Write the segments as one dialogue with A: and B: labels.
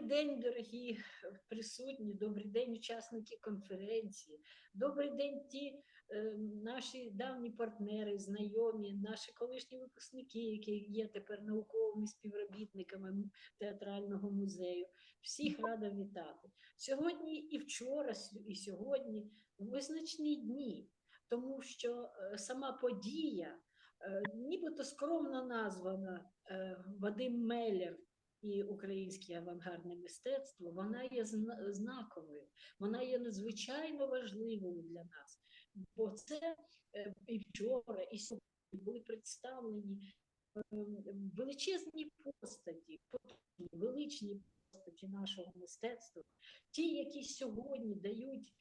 A: день, дорогі присутні, добрий день, учасники конференції, добрий день, ті е, наші давні партнери, знайомі, наші колишні випускники, які є тепер науковими співробітниками театрального музею. Всіх рада вітати. Сьогодні і вчора, і сьогодні визначні дні, тому що е, сама подія, е, нібито скромно названа е, Вадим Меллер і українське авангардне мистецтво, вона є знаковою, вона є надзвичайно важливою для нас. Бо це е, і вчора, і сьогодні були представлені е, величезні постаті, величні постаті нашого мистецтва, ті, які сьогодні дають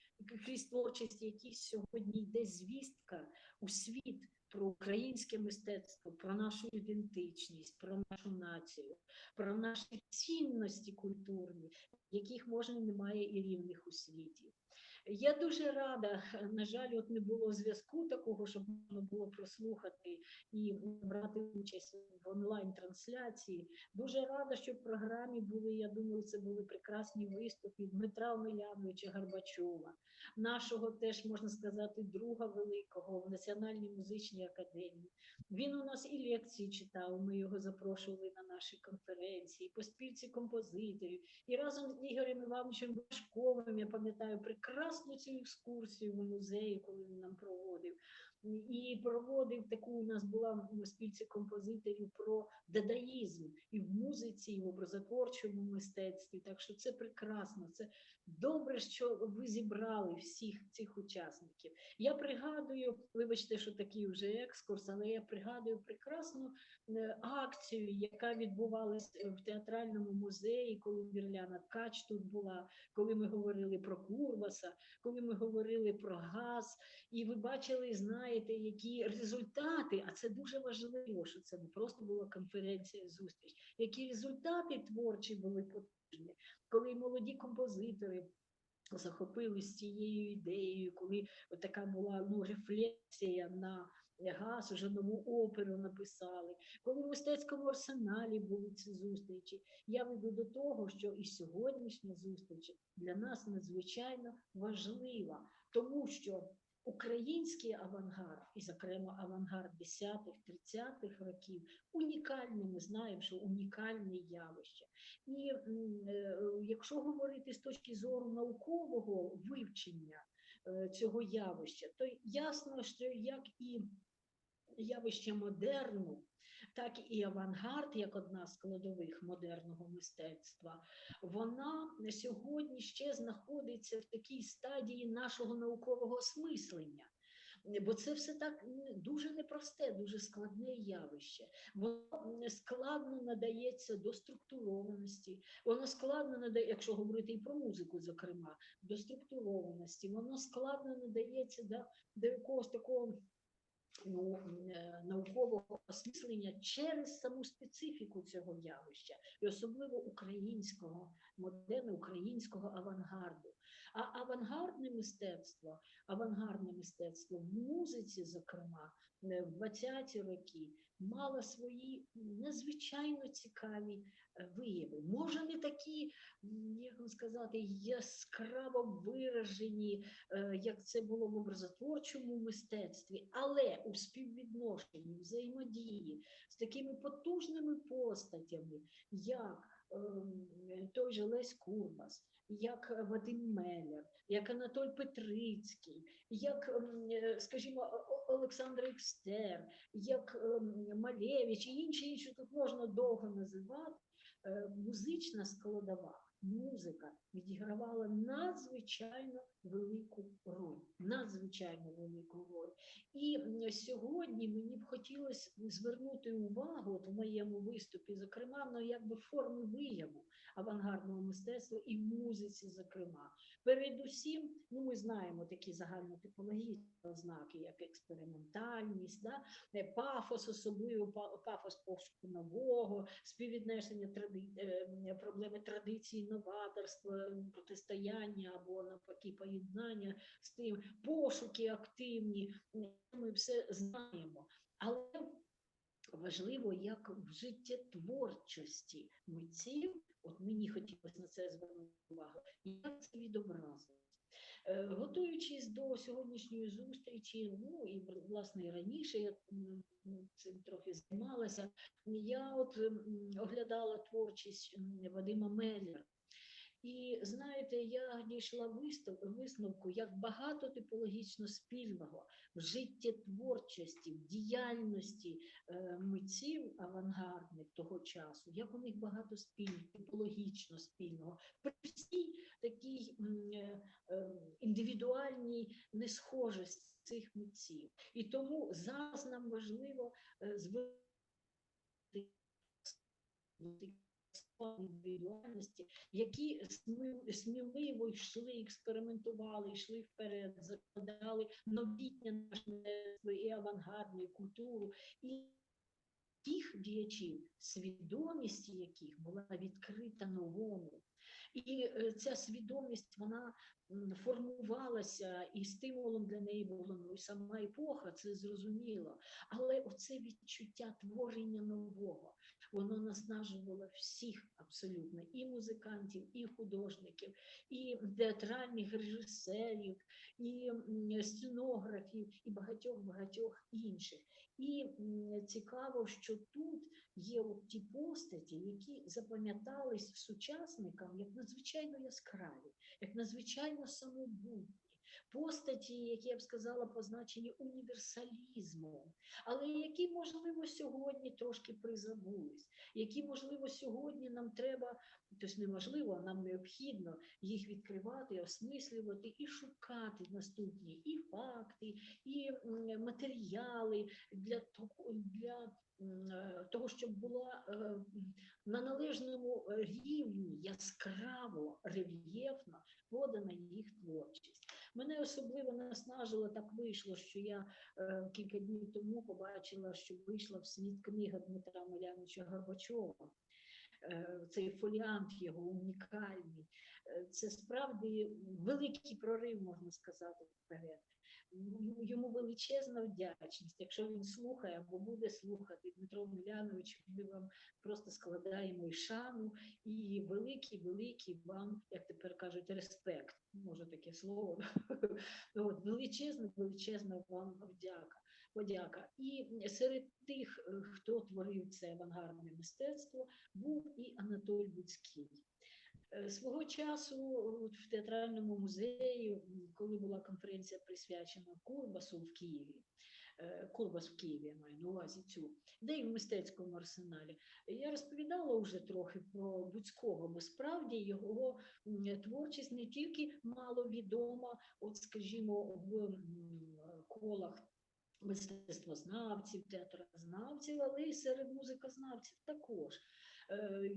A: крізь творчість, які сьогодні йде звістка у світ про українське мистецтво, про нашу ідентичність, про нашу націю, про наші цінності культурні, яких може немає і рівних у світі. Я дуже рада, на жаль, от не було зв'язку такого, щоб можна було прослухати і брати участь в онлайн-трансляції. Дуже рада, що в програмі були, я думаю, це були прекрасні виступи Дмитра Омеляновича Горбачова, нашого теж, можна сказати, друга великого в Національній музичній академії. Він у нас і лекції читав, ми його запрошували на наші конференції, по спільці композиторів. І разом з Ігорем Івановичем Башковим, я пам'ятаю прекрасну цю екскурсію в музеї, коли він нам проводив. І проводив таку у нас була в спільці композиторів про дадаїзм і в музиці, і в образотворчому мистецтві. Так що це прекрасно. Це добре, що ви зібрали всіх цих учасників. Я пригадую, вибачте, що такий вже екскурс, але я пригадую прекрасну е, акцію, яка відбувалася в театральному музеї, коли Вірляна Ткач тут була, коли ми говорили про Курбаса, коли ми говорили про газ. І ви бачили, знаєте, які результати, а це дуже важливо, що це не просто була конференція, зустріч, які результати творчі були коли молоді композитори захопились цією ідеєю, коли така була ну, рефлексія на газ, уже нову оперу написали, коли в мистецькому арсеналі були ці зустрічі. Я веду до того, що і сьогоднішня зустріч для нас надзвичайно важлива, тому що український авангард, і, зокрема, авангард 10-30-х років, унікальний, ми знаємо, що унікальне явище. І е, якщо говорити з точки зору наукового вивчення е, цього явища, то ясно, що як і явище модерну, так і авангард, як одна з складових модерного мистецтва, вона на сьогодні ще знаходиться в такій стадії нашого наукового осмислення. Бо це все так дуже непросте, дуже складне явище. Воно складно надається до структурованості, воно складно надає, якщо говорити і про музику, зокрема, до структурованості, воно складно надається до, до якогось такого ну, е, наукового осмислення через саму специфіку цього явища, і особливо українського, модерну українського авангарду. А авангардне мистецтво, авангардне мистецтво в музиці, зокрема, е, в 20-ті роки мало свої надзвичайно цікаві вияви. Може, не такі, як вам сказати, яскраво виражені, е, як це було в образотворчому мистецтві, але у співвідношенні, взаємодії з такими потужними постатями, як ем, той же Лесь Курбас, як Вадим Меллер, як Анатоль Петрицький, як, ем, е, скажімо, Олександр Екстер, як ем, Малевич і інші, інші тут можна довго називати, музична складова. Музика відігравала надзвичайно велику роль, надзвичайно велику роль. І сьогодні мені б хотілося звернути увагу от в моєму виступі, зокрема, на якби форми вияву авангардного мистецтва і музиці, зокрема. Передусім, ну ми знаємо такі загальнотипологічні ознаки, як експериментальність, да? е, пафос, особливо пафос пошуку нового, співвіднесення тради... е, проблеми традиції, новаторства, протистояння або навпаки поєднання з тим, пошуки активні. Ми все знаємо. Але важливо, як в життєтворчості митців, от мені хотілося на це звернути увагу, як це відобразилось. Е, Готуючись до сьогоднішньої зустрічі, ну і власне раніше я м, цим трохи займалася, я от оглядала творчість Вадима Меллера. І знаєте, я дійшла висновку, як багато типологічно спільного в життєтворчості, в діяльності е, митців авангардних того часу, як у них багато спільного, типологічно спільного, при всій такій е, е, індивідуальній несхожості цих митців. І тому зараз нам важливо е, індивідуальності, які сміливо йшли, експериментували, йшли вперед, закладали новітнє наше і авангардну, і культуру, і тих діячів, свідомість яких була відкрита новому. І е, ця свідомість вона формувалася, і стимулом для неї була ну, і сама епоха, це зрозуміло. Але оце відчуття творення нового, воно наснажувало всіх абсолютно, і музикантів, і художників, і театральних режисерів, і сценографів, і багатьох-багатьох інших. І цікаво, що тут є от ті постаті, які запам'ятались сучасникам як надзвичайно яскраві, як надзвичайно самобутні. Постаті, які я б сказала, позначені універсалізмом, але які, можливо, сьогодні трошки призабулись, які, можливо, сьогодні нам треба, тобто неможливо, а нам необхідно їх відкривати, осмислювати і шукати наступні і факти, і матеріали для того, для е, того, щоб була е, на належному рівні яскраво, рельєфно подана їх творчість. Мене особливо наснажило, так вийшло, що я е, кілька днів тому побачила, що вийшла в світ книга Дмитра Маляновича Горбачова. Е, Цей фоліант його унікальний. Е, Це справді великий прорив, можна сказати, вперед. Йому величезна вдячність. Якщо він слухає або буде слухати Дмитро Милянович, ми вам просто складаємо і шану, і великий, великий вам, як тепер кажуть, респект. Може таке слово. От, величезна, величезна вам вдяка. Подяка. І серед тих, е, хто творив це авангардне мистецтво, був і Анатолій Буцький. Е, Свого часу в театральному музеї, коли була конференція присвячена Курбасу в Києві, е, Курбас в Києві я маю на увазі цю, де і в мистецькому арсеналі, я розповідала вже трохи про Буцького, бо справді його творчість не тільки мало відома, от скажімо, в колах мистецтвознавців, театрознавців, але й серед музикознавців також. Е,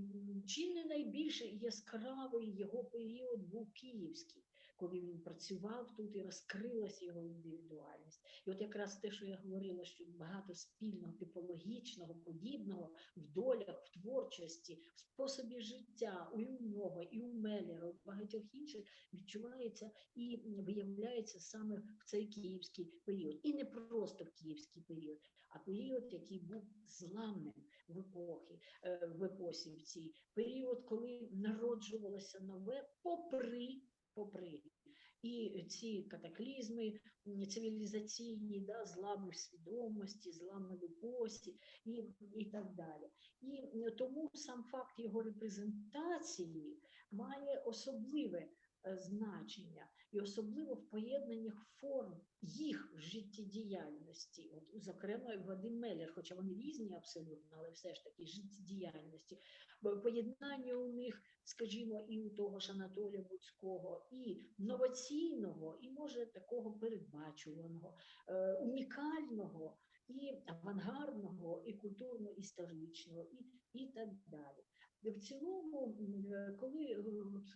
A: Чи не найбільш яскравий його період був київський, коли він працював тут і розкрилася його індивідуальність. І от якраз те, що я говорила, що багато спільного, типологічного, подібного в долях, в творчості, в способі життя і у нього, і у Меллера, у багатьох інших відчувається і виявляється саме в цей київський період. І не просто в київський період, а період, який був зламним в епохи, е, в епосі в цій період, коли народжувалося нове, попри, попри і ці катаклізми цивілізаційні, да, злами в свідомості, злами в епосі і, і так далі. І тому сам факт його репрезентації має особливе значення, і особливо в поєднаннях форм їх життєдіяльності. От, зокрема, Вадим Меллер, хоча вони різні абсолютно, але все ж таки життєдіяльності. Бо Поєднання у них, скажімо, і у того ж Анатолія Буцького, і новаційного, і може такого передбачуваного, е, унікального. І авангардного, і культурно-історичного, і, і так далі. В цілому, е, коли е,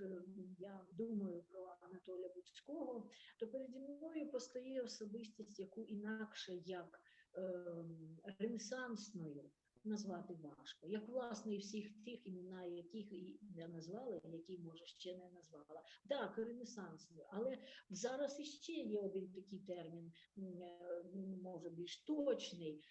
A: е, я думаю про Анатолія Буцького, то переді мною постає особистість, яку інакше як ем, ренесансною назвати важко. Як власне і всіх тих імена, яких я назвала, які може ще не назвала. Так, ренесансний, але зараз іще є один такий термін, може більш точний.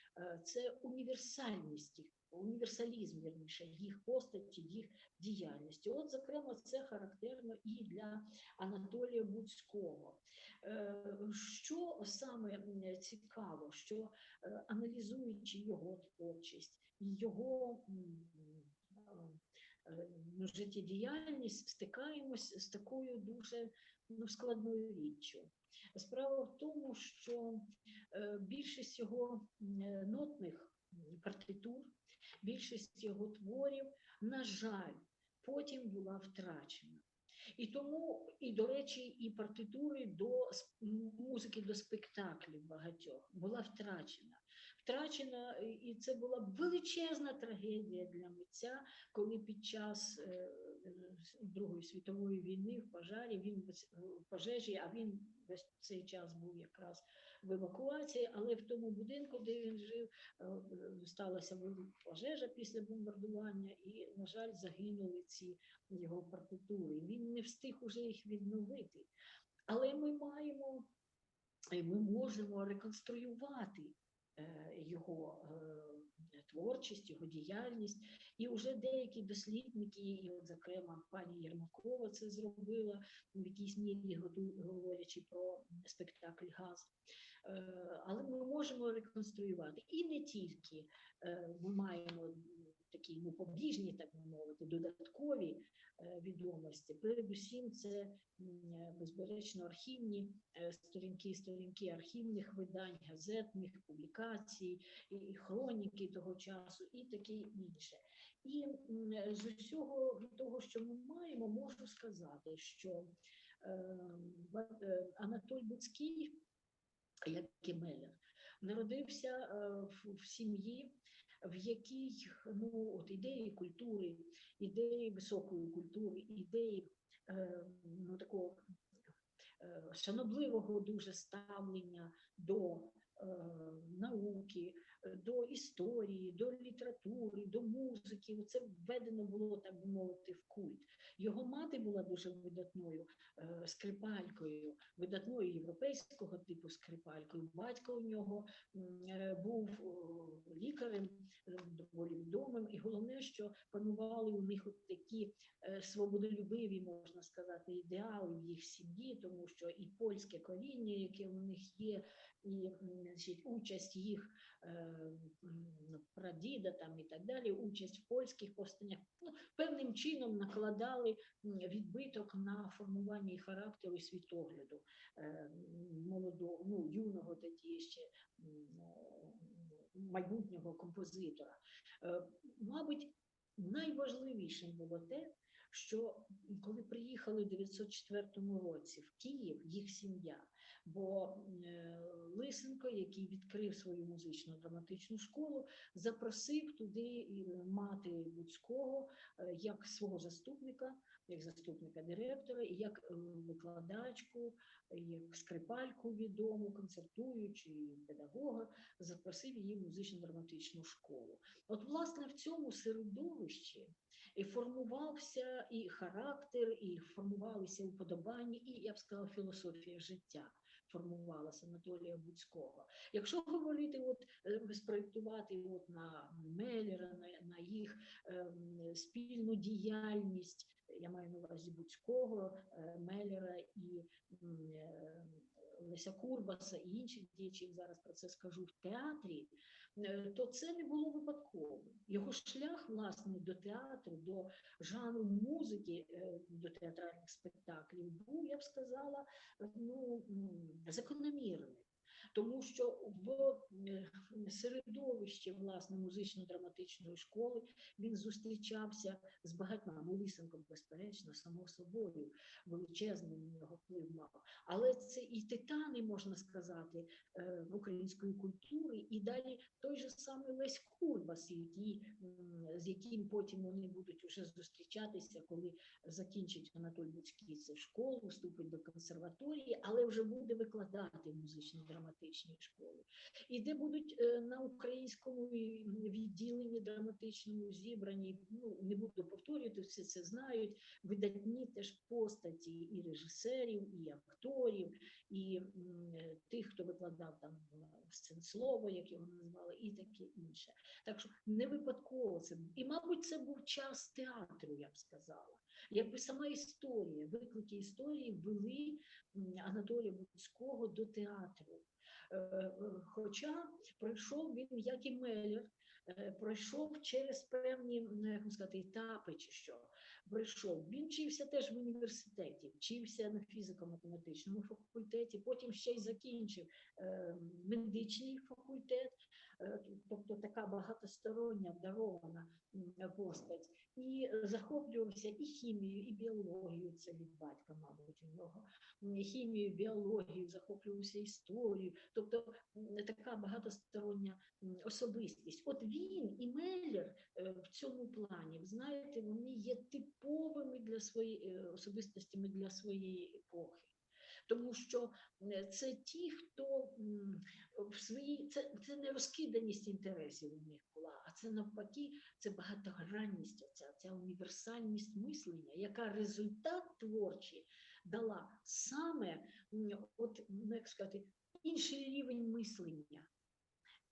A: Це універсальність універсалізм, вірніше, їх постаті, їх діяльності. От, зокрема, це характерно і для Анатолія Буцького. Е, Що саме цікаво, що е, аналізуючи його творчість його е, ну, життєдіяльність, стикаємось з такою дуже ну, складною річчю. Справа в тому, що більшість його нотних партитур, більшість його творів, на жаль, потім була втрачена. І тому, і до речі, і партитури до музики до спектаклів багатьох була втрачена. Втрачена, і- це була величезна трагедія для митця, коли під час е, е, Другої світової війни в пожарі він в пожежі, а він весь цей час був якраз в евакуації, але в тому будинку, де він жив, е, сталася пожежа після бомбардування, і, на жаль, загинули ці його партитури. Він не встиг уже їх відновити. Але ми маємо, ми можемо реконструювати його е, творчість, його діяльність. І вже деякі дослідники, і, от, зокрема, пані Єрмакова це зробила в якійсь мірі, говорячи про спектакль Газ. Е, Але ми можемо реконструювати. І не тільки е, ми маємо такі ну, побіжні, так би мовити, додаткові е, відомості. Передусім, це е, безперечно архівні е, сторінки, сторінки архівних видань, газетних публікацій, і, хроніки того часу, і таке інше. І е, з усього того, що ми маємо, можу сказати, що е, е, Анатоль Буцький, як і Мелер, народився е, в сім'ї, в якій ну, от ідеї культури, ідеї високої культури, ідеї е, ну, такого е, шанобливого дуже ставлення до е, науки, до історії, до літератури, до музики. Це введено було, так би мовити, в культ. Його мати була дуже видатною е, скрипалькою, видатною європейського типу скрипалькою. Батько у нього е, був лікарем е, доволі відомим, і головне, що панували у них от такі свободолюбиві, можна сказати, ідеали в їх сім'ї, тому що і польське коріння, яке у них є, і значить, участь їх прадіда там і так далі, участь в польських повстаннях, ну, певним чином накладали відбиток на формування характеру і світогляду е, молодого, ну, юного тоді ще е, майбутнього композитора. Е, Мабуть, найважливішим було те, що коли приїхали у 904 році в Київ, їх сім'я, бо е, Лисенко, який відкрив свою музично драматичну школу, запросив туди мати Буцького е, як свого заступника, як заступника директора, як е, викладачку, е, як скрипальку відому, концертуючу педагога, запросив її в музично-драматичну школу. От, власне, в цьому середовищі і формувався і характер, і формувалися уподобання, і я б сказала, філософія життя формувалася Анатолія Буцького. Якщо говорити, от е, спроєктувати от на Меллера, на, на їх ем, спільну діяльність, я маю на увазі Буцького, е, Меллера і е, Леся Курбаса і інших діячів, зараз про це скажу в театрі, то це не було випадково. Його шлях, власне, до театру, до жанру музики, е, до театральних спектаклів був, я б сказала, ну, м, закономірним. Тому що в е, середовищі власне музично-драматичної школи він зустрічався з багатьма. Ну, безперечно, само собою величезний на нього вплив мав. Але це і титани, можна сказати, е, української культури, і далі той же самий Лесь Курбас, який, з яким потім вони будуть вже зустрічатися, коли закінчить Анатолій Буцький школу, вступить до консерваторії, але вже буде викладати в музично-драматичній драматичній школі, і де будуть е, на українському відділенні драматичному зібрані. Ну не буду повторювати, всі це знають. Видатні теж постаті і режисерів, і акторів, і тих, хто викладав там е, сценслово, як його назвали, і таке інше. Так що не випадково це. І, мабуть, це був час театру, я б сказала. Якби сама історія, виклики історії вели Анатолія Буцького до театру. Хоча пройшов він, як і Меллер, е, пройшов через певні як вам сказати, етапи чи що. Пройшов. Він вчився теж в університеті, вчився на фізико-математичному факультеті, потім ще й закінчив е, медичний факультет, тобто така багатостороння обдарована м, постать. І захоплювався і хімією, і біологією. Це від батька, мабуть, у нього. Хімією, біологією, захоплювався історією. Тобто така багатостороння особистість. От він і Меллер е, в цьому плані, знаєте, вони є типовими для своєї е, особистостями для своєї епохи. Тому що е, це ті, хто в своїй це, це не розкиданість інтересів у них була, а це навпаки, це багатогранність, оця, ця універсальність мислення, яка результат творчий дала саме от, ну, як сказати, інший рівень мислення.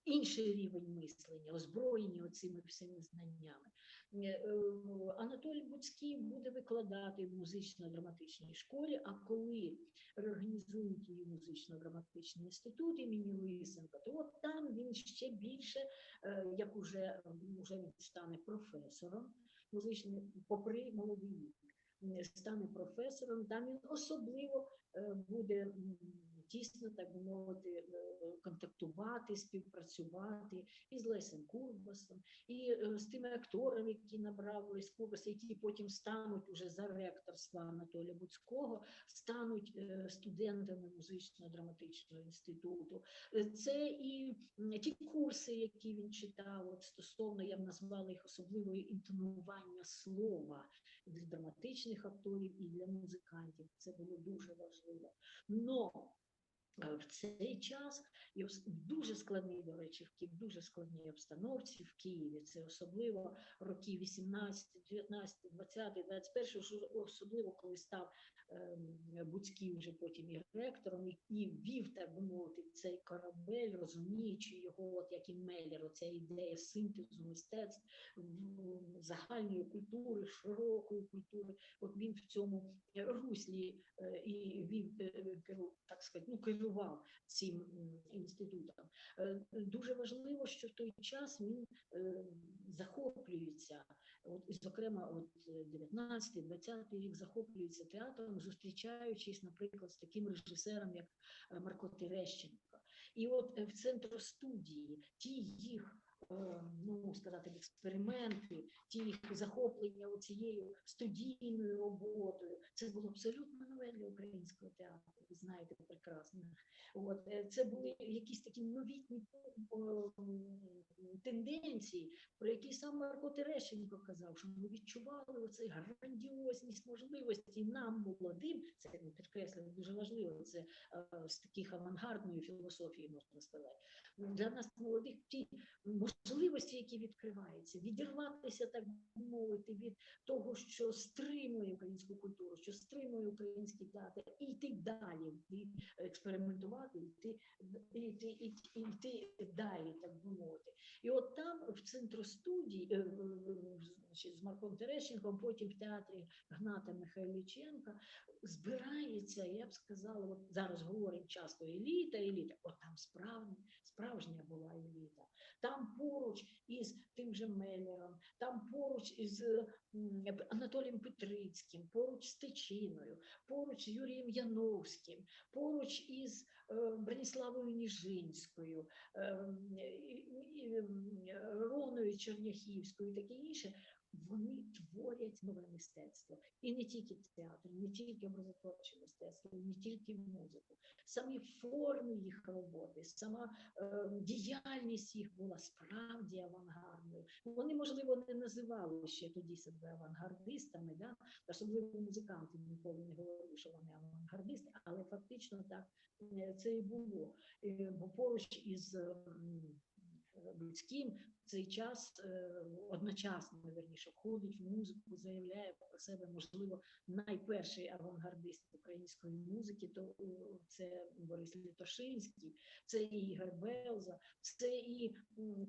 A: Інший рівень мислення, озброєні оцими всіми знаннями. Е, е, Анатолій Буцький буде викладати в музично-драматичній школі, а коли реорганізують її музично-драматичний інститут імені Лисенка, то от там він ще більше, е, як уже, уже він стане професором музичний, попри молодий стане професором, там він особливо буде тісно, так би мовити, е, контактувати, співпрацювати і з Лесем Курбасом, і е, з тими акторами, які набрав Лесь Курбас, які потім стануть уже за ректорства Анатолія Буцького, стануть е, студентами музично-драматичного інституту. Це і ті курси, які він читав, от стосовно я б назвала їх особливою інтонування слова для драматичних акторів і для музикантів. Це було дуже важливо. Но в цей час і дуже складній, до речі, в Ки- в дуже складній обстановці в Києві. Це особливо роки 18, 19, 20, 21, що особливо коли став ем, Буцький вже потім і ректором, і, і вів, так би мовити, цей корабель, розуміючи його, от як і Меллер, оця ідея синтезу мистецтв загальної культури, широкої культури. От він в цьому руслі е, і вів, е, так сказати, ну, керував цим інститутом. Е, Дуже важливо, що в той час він е, захоплюється, от, і, зокрема, от 19-20 рік захоплюється театром, зустрічаючись, наприклад, з таким режисером, як е, Марко Терещенко. І от в центру студії ті їх. Е, Ну, сказати, експерименти, ті їх захоплення цією студійною роботою. Це було абсолютно нове для українського театру. Ви знаєте прекрасно. От е, це були якісь такі новітні е, тенденції, про які сам Марко Терещенко казав, що ми відчували оцей грандіозність можливості нам молодим. Це він підкреслив дуже важливо. Це з таких авангардної філософії можна сказати. Для нас молодих ті можливості, які відкриваються, відірватися, так би мовити, від того, що стримує українську культуру, що стримує український театр, і йти далі, і експериментувати, і йти, і йти, і йти, далі, так би мовити. І от там, в центростудії, е, в- в- значить, з Марком Терещенком, потім в театрі Гната Михайліченка, збирається, я б сказала, от зараз говоримо часто еліта, еліта, от там справді, справжня була еліта. Там поруч із тим же Меллером, там поруч із Анатолієм Петрицьким, поруч з Тичиною, поруч з Юрієм Яновським, поруч із е, Браніславою Ніжинською, е, Роною Черняхівською і таке інше. Вони творять нове мистецтво. І не тільки театр, не тільки образотворче мистецтво, не тільки музику. Самі форми їх роботи, сама е, діяльність їх була справді авангардною. Вони, можливо, не називали ще тоді себе авангардистами, да? особливо музиканти ніколи не говорили, що вони авангардисти, але фактично так е, це і було. Е, Бо поруч із м, Луцьким в цей час е, одночасно, верніше, входить в музику, заявляє про себе, можливо, найперший авангардист української музики, то е, це Борис Літошинський, це і Ігор Белза, це і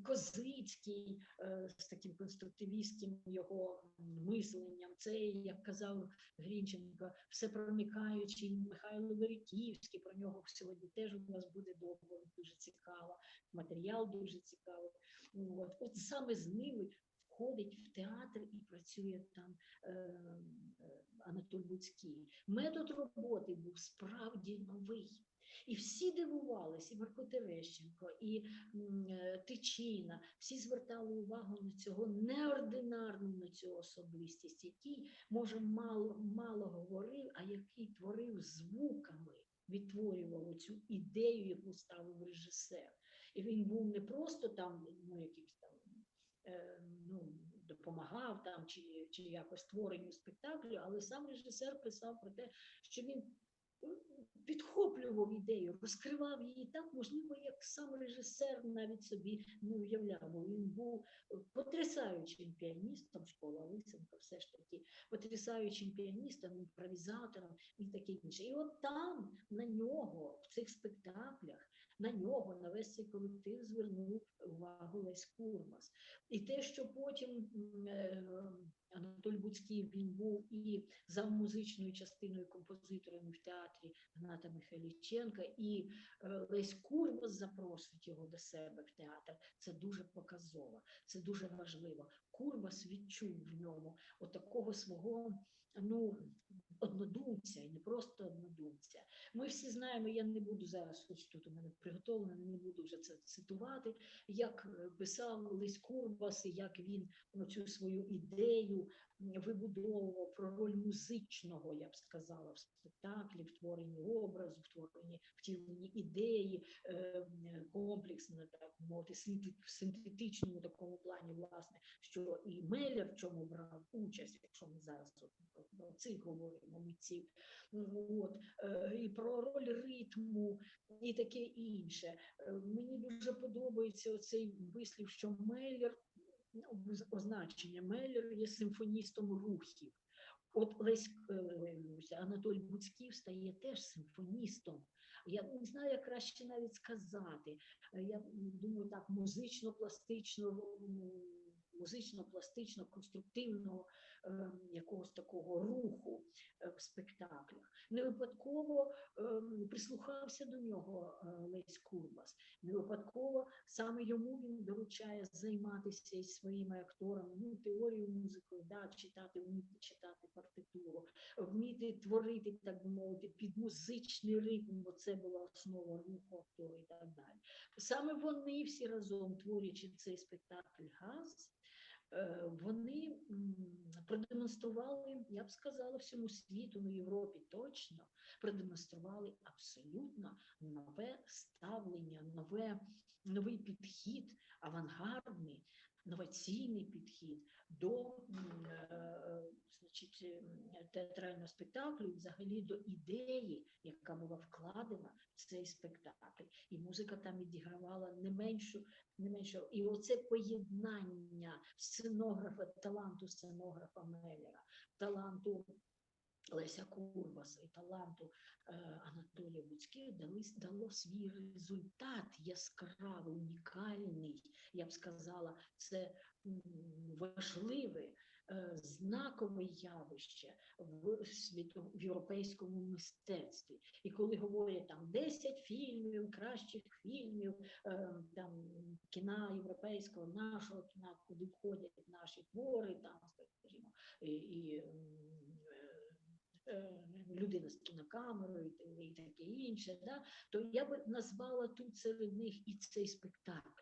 A: Козицький е, з таким конструктивістським його мисленням, це, як казав Грінченко, все проникаючий Михайло Вериківський, про нього сьогодні теж у нас буде довго, дуже цікаво, матеріал дуже цікавий. От, от саме з ними входить в театр і працює там е, е, Анатолій Луцький. Метод роботи був справді новий. І всі дивувалися, і Марко Терещенко, і е, Тичина, всі звертали увагу на цього неординарну на цю особистість, який, може, мало, мало говорив, а який творив звуками, відтворював цю ідею, яку ставив режисер. І він був не просто там, ну, е, ну, допомагав там чи, чи якось створенню спектаклю, але сам режисер писав про те, що він підхоплював ідею, розкривав її так, можливо, як сам режисер навіть собі не уявляв. Бо Він був потрясаючим піаністом, школа Лисенка, все ж таки, потрясаючим піаністом, імпровізатором і таке інше. І от там на нього, в цих спектаклях, на нього, на весь цей колектив звернув увагу Лесь Курмас. І те, що потім е, Буцький він був і за музичною частиною композитором в театрі Гната Михайліченка, і е, Лесь Курмас запросить його до себе в театр. Це дуже показово, це дуже важливо. Курмас відчув в ньому отакого свого ну, однодумця, і не просто однодумця. Ми всі знаємо, я не буду зараз, ось тут у мене приготовлено, не буду вже це цитувати, як е, писав Лись Курбас, як він ну, цю свою ідею вибудовував про роль музичного, я б сказала, в спектаклі, в творенні образу, в творенні втіленні ідеї, е, комплексно, так мовити, в синтетичному такому плані, власне, що і Меллер в чому брав участь, якщо ми зараз про- цих говоримо митців, Ну, от, е, і про роль ритму, і таке інше. Е, Мені дуже подобається оцей вислів, що Меллер, оз- означення Меллер є симфоністом рухів. От Лесь Анатоль Анатолій Буцьків стає теж симфоністом. Я не знаю, як краще навіть сказати. Е, Я думаю, так музично-пластично, музично-пластично, конструктивного е, якогось такого руху е, в спектаклях. Не випадково ем, прислухався до нього е, Лесь Курбас. Не випадково саме йому він доручає займатися із своїми акторами, ну, теорію музикою, да, читати, вміти читати партитуру, вміти творити, так би мовити, під музичний ритм, бо це була основа руху актора і так далі. Саме вони всі разом, творячи цей спектакль Газ, вони продемонстрували, я б сказала, всьому світу, ну Європі точно, продемонстрували абсолютно нове ставлення, нове, новий підхід, авангардний, новаційний підхід до м, е, значить, театрального спектаклю, взагалі до ідеї, яка була вкладена в цей спектакль. І музика там відігравала не меншу, не меншу. І оце поєднання сценографа, таланту сценографа Меллера, таланту Леся Курбаса і таланту е, Анатолія Буцьких дали, дало свій результат яскравий, унікальний. Я б сказала, це важливе, е, знакове явище в світу в європейському мистецтві. І коли говорять там 10 фільмів, кращих фільмів, е, там кіна європейського, нашого кіна, куди входять наші твори, там, скажімо, і, і людина з кінокамерою і, таке інше, да, то я би назвала тут серед них і цей спектакль.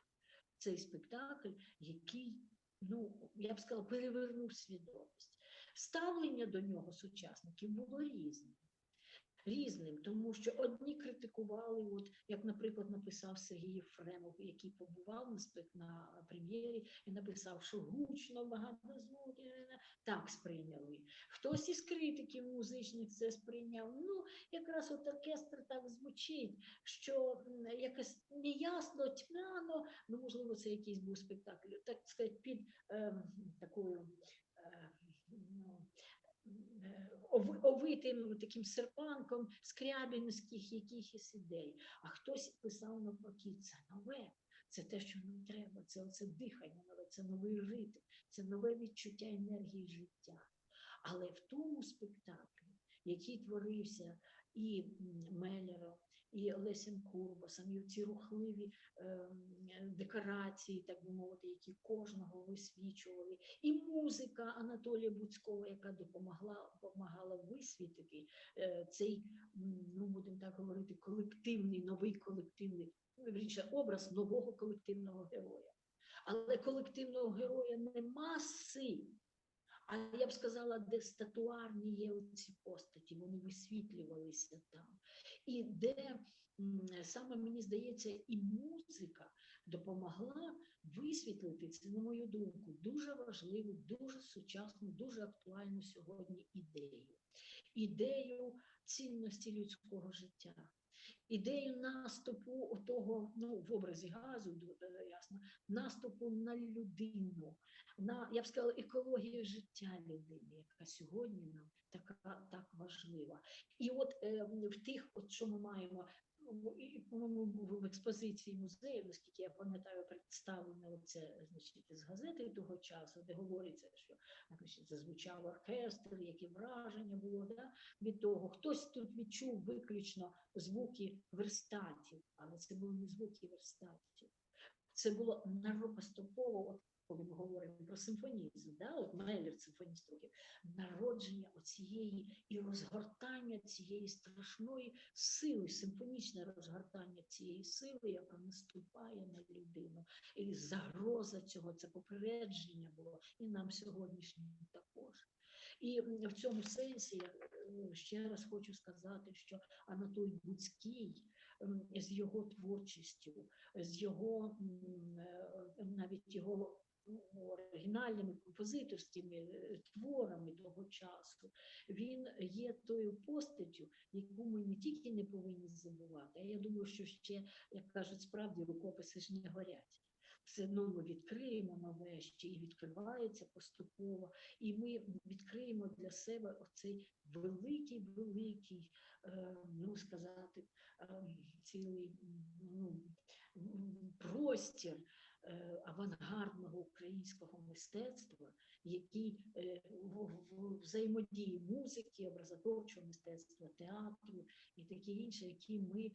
A: Цей спектакль, який ну, я б сказала, перевернув свідомість. Ставлення до нього сучасників було різне. Різним, тому що одні критикували, от як, наприклад, написав Сергій Єфремов, який побував на спек- на прем'єрі, і написав, що гучно, багато звуків. Так сприйняли. Хтось із критиків музичних це сприйняв. Ну, якраз от оркестр так звучить, що якось неясно, тьмяно, ну, можливо, це якийсь був спектакль, так сказати, під ем, такою. е, ну, е, овитим таким серпанком скрябінських якихось ідей. А хтось писав навпаки, це нове, це те, що нам треба, це оце дихання нове, це новий ритм, це нове відчуття енергії життя. Але в тому спектаклі, який творився і Меллером, і Лесем Курбасом, і ці рухливі ем, декорації, так би мовити, які кожного висвічували, і музика Анатолія Буцького, яка допомогла допомагала висвітити е, цей, ну будемо так говорити, колективний, новий колективний, вірніше, образ нового колективного героя. Але колективного героя не маси, а я б сказала, де статуарні є ці постаті, вони висвітлювалися там. І де саме мені здається, і музика допомогла висвітлити це, на мою думку, дуже важливу, дуже сучасну, дуже актуальну сьогодні ідею. Ідею цінності людського життя. Ідею наступу того, ну, в образі газу, е, ясно, наступу на людину, на, я б сказала, екологію життя людини, яка сьогодні нам така так важлива. І от е, в тих, от що ми маємо, по-моєму, в в експозиції музею, наскільки я пам'ятаю, представлено це значить, з газети того часу, де говориться, що значить, зазвучав оркестр, які враження було да, від того. Хтось тут відчув виключно звуки верстатів, але це були не звуки верстатів. Це було наро- поступово, от коли ми говоримо про симфонізм, да, от Меллер, симфоніст років, народження оцієї і розгортання цієї страшної сили, симфонічне розгортання цієї сили, яка наступає на людину. І загроза цього, це попередження було, і нам сьогоднішнім також. І в цьому сенсі я е, ще раз хочу сказати, що Анатолій Буцький з його творчістю, з його е, навіть його оригінальними композиторськими е, творами того часу, він є тою постаттю, яку ми не тільки не повинні забувати, а я думаю, що ще, як кажуть, справді рукописи ж не горять. Все одно ми відкриємо нове ще і відкривається поступово, і ми відкриємо для себе оцей великий, великий, е, ну сказати, е, цілий ну, простір авангардного українського мистецтва, який е, в, взаємодії музики, образотворчого мистецтва, театру і таке інше, які ми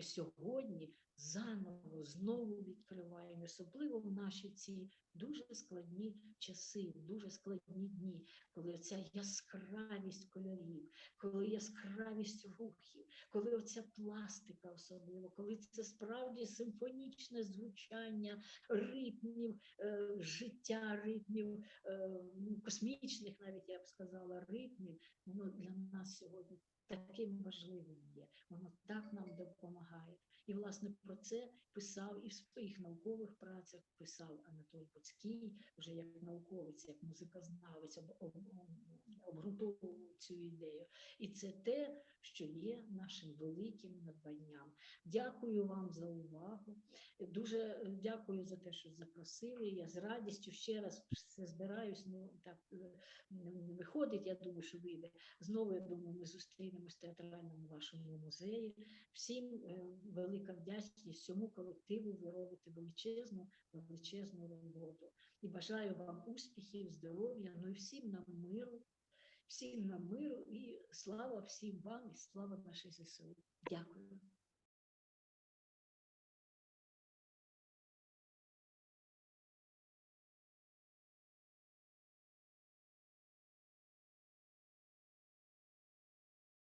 A: сьогодні заново знову відкриваємо, особливо в наші ці дуже складні часи, дуже складні дні, коли ця яскравість кольорів, коли яскравість рухів, коли оця пластика особливо, коли це справді симфонічне звучання ритмів е, життя, ритмів е, ну, космічних, навіть я б сказала, ритмів, воно для нас сьогодні таким важливим є. Воно так нам допомагає. І, власне, про це писав і в своїх наукових працях писав Анатолій Боцький, вже як науковець, як музикознавець, об, об, обґрунтовував цю ідею. І це те, що є нашим великим надбанням. Дякую вам за увагу. Дуже е, дякую за те, що запросили. Я з радістю ще раз все збираюсь. Ну так е, виходить. Я думаю, що вийде. Знову я думаю, ми зустрінемось в театральному вашому музеї. Всім е, велика вдячність цьому колективу. Ви робите величезну, величезну роботу. І бажаю вам успіхів, здоров'я, ну і всім нам миру, всім нам миру і слава всім вам, і слава нашій ЗСУ. Дякую.